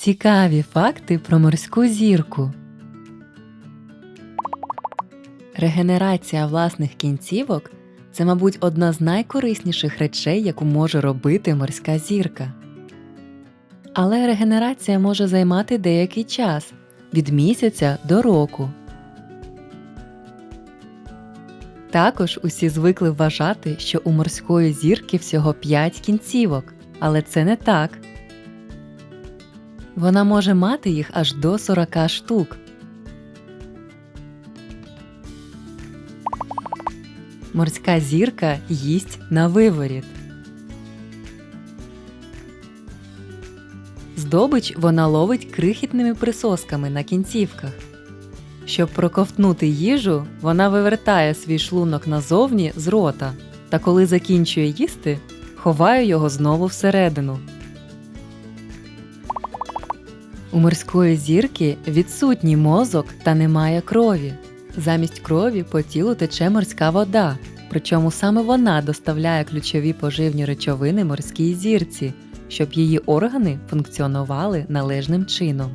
Цікаві факти про морську зірку. Регенерація власних кінцівок це, мабуть, одна з найкорисніших речей, яку може робити морська зірка. Але регенерація може займати деякий час від місяця до року. Також усі звикли вважати, що у морської зірки всього 5 кінцівок, але це не так. Вона може мати їх аж до 40 штук. Морська зірка їсть на виворіт. Здобич вона ловить крихітними присосками на кінцівках. Щоб проковтнути їжу, вона вивертає свій шлунок назовні з рота, та коли закінчує їсти, ховає його знову всередину. У морської зірки відсутній мозок та немає крові. Замість крові по тілу тече морська вода, причому саме вона доставляє ключові поживні речовини морській зірці, щоб її органи функціонували належним чином.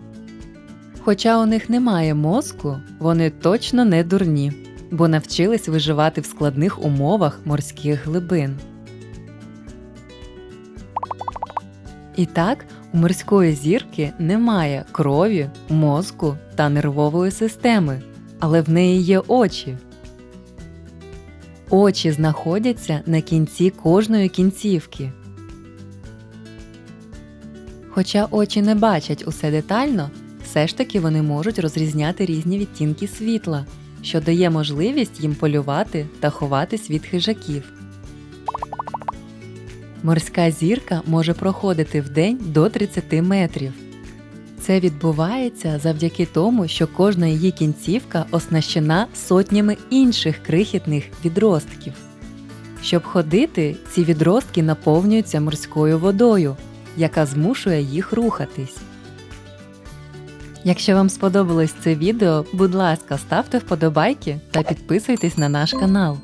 Хоча у них немає мозку, вони точно не дурні, бо навчились виживати в складних умовах морських глибин. І так, у морської зірки немає крові, мозку та нервової системи, але в неї є очі. Очі знаходяться на кінці кожної кінцівки. Хоча очі не бачать усе детально, все ж таки вони можуть розрізняти різні відтінки світла, що дає можливість їм полювати та ховатись від хижаків. Морська зірка може проходити в день до 30 метрів. Це відбувається завдяки тому, що кожна її кінцівка оснащена сотнями інших крихітних відростків. Щоб ходити, ці відростки наповнюються морською водою, яка змушує їх рухатись. Якщо вам сподобалось це відео, будь ласка, ставте вподобайки та підписуйтесь на наш канал.